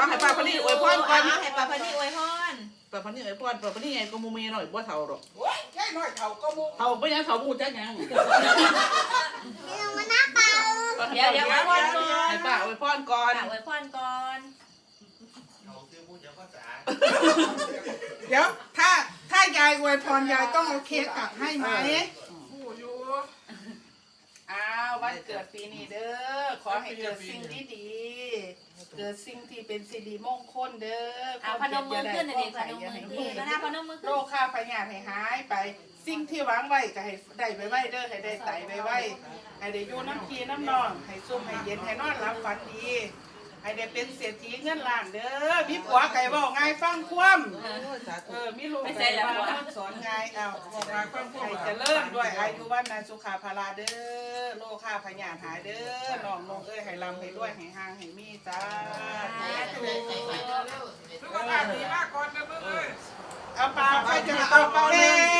ร้องให้ป้าพนี่อวยพรก่อนเอาให้ป้าพนี่อวยพรป้าพนี่อวยพรป้าพนี่ไงก็มูมีหน่อยบ่เท่าหรอกโอ้ยแค่น้อยเขาก็มุกเท่าบ่ยังเท่ามูจักยังเดี๋ยวเดี๋ยวอวยพรก่อนให้ป้าอวยพรก่อนป้าอวยพรก่อนเดี๋ยวถ้าถ้ายายอวยพรยายต้องเอาเค้กกลับให้ไหมผู้อยู่อ้าววันเกิดปีนี้เด้อขอให้เกิดสิ่งดีๆ เกิดสิ่งที่เป็นสิริมงคลเด้อเอาพนมมือขึ้นหน่อยดิพนมมือขึ้นก็น่าพนมมือโรขึ้นคข้าพยาธิให้หายไป สิ่งที่หวังไว้ก็ให้ได้ไปไว้เด้อให้ได้ไตไปไว้ให้ได้อยู่น้ำพีน้ำนองให้ซุ่มให้เย็นให้นอนหลับฝันดี ให้ได้เป็นเศรษฐีเงินล้านเด้อมีผัวไก่บอกง่ายฟังคว่ำเออมีลูกไก่ว่าสอนง่ายเอาบอกง่ายฟังคว่ำให้เจะเริ่มด้วยอายุวันนาสุขาภาราเด้อโลค่าพยานหายเด้อน้องนงเอ้ยให้ลำให้ด้วยให้ห่างให้มีจ้าสุขภาพดีมากก่อนนะมึงเอ้ยเอาเปล่าใครจะเอาเปล่าแฮป